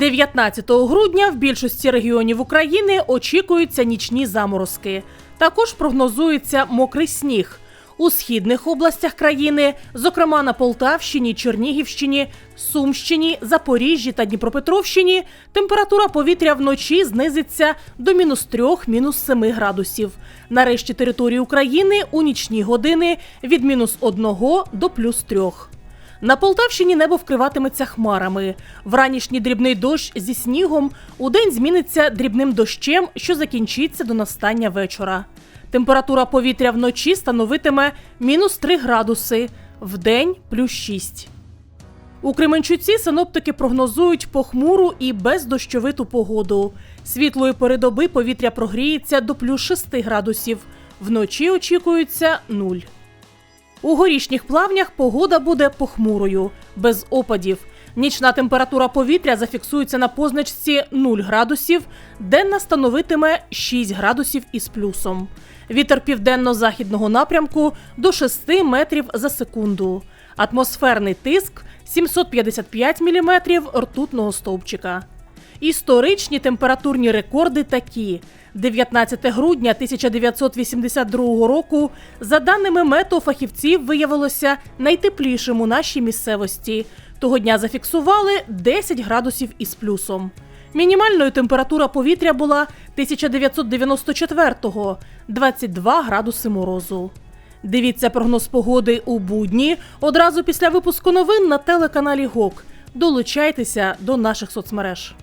19 грудня в більшості регіонів України очікуються нічні заморозки. Також прогнозується мокрий сніг. У східних областях країни, зокрема на Полтавщині, Чернігівщині, Сумщині, Запоріжжі та Дніпропетровщині, температура повітря вночі знизиться до мінус 3 мінус 7 градусів. На решті території України у нічні години від мінус 1 до плюс 3. На Полтавщині небо вкриватиметься хмарами. Вранішній дрібний дощ зі снігом удень зміниться дрібним дощем, що закінчиться до настання вечора. Температура повітря вночі становитиме мінус 3 градуси, вдень плюс 6. У Кременчуці синоптики прогнозують похмуру і бездощовиту погоду. Світлої передоби повітря прогріється до плюс 6 градусів. Вночі очікується 0. У горішніх плавнях погода буде похмурою, без опадів. Нічна температура повітря зафіксується на позначці 0 градусів, денна становитиме 6 градусів із плюсом. Вітер південно-західного напрямку до 6 метрів за секунду. Атмосферний тиск 755 міліметрів ртутного стовпчика. Історичні температурні рекорди такі: 19 грудня 1982 року, за даними метеофахівців, виявилося найтеплішим у нашій місцевості. Того дня зафіксували 10 градусів із плюсом. Мінімальною температура повітря була 1994-го – 22 градуси морозу. Дивіться прогноз погоди у будні одразу після випуску новин на телеканалі ГОК. Долучайтеся до наших соцмереж.